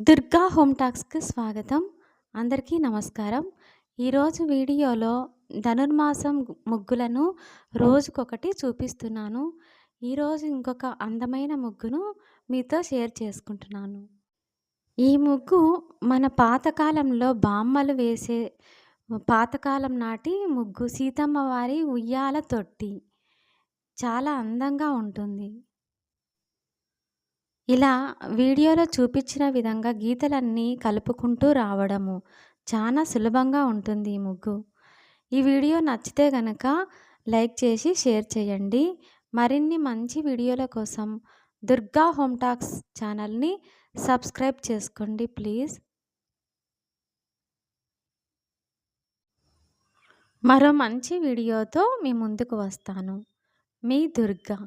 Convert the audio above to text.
Durga home టాక్స్‌కి స్వాగతం. అందరికీ నమస్కారం. ఈరోజు వీడియోలో ధనుర్మాసం ముగ్గులను రోజుకొకటి చూపిస్తున్నాను. ఈరోజు ఇంకొక అందమైన ముగ్గును మీతో షేర్ చేసుకుంటున్నాను. ఈ ముగ్గు మన పాతకాలంలో బామ్మలు వేసే పాతకాలం నాటి ముగ్గు సీతమ్మ వారి ఉయ్యాల తొట్టి. చాలా అందంగా ఉంటుంది. ఇలా వీడియోలో చూపించిన విధంగా గీతలన్నీ కలుపుకుంటూ రావడము. చాలా సులభంగా ఉంటుంది ఈ ముగ్గు. ఈ వీడియో నచ్చితే గనక లైక్ చేసి షేర్ చేయండి. మరిన్ని మంచి వీడియోల కోసం దుర్గా హోమ్ టాక్స్ ఛానల్‌ని సబ్స్క్రైబ్ చేసుకోండి ప్లీజ్. మరో మంచి వీడియోతో మీ ముందుకు వస్తాను. మీ దుర్గా.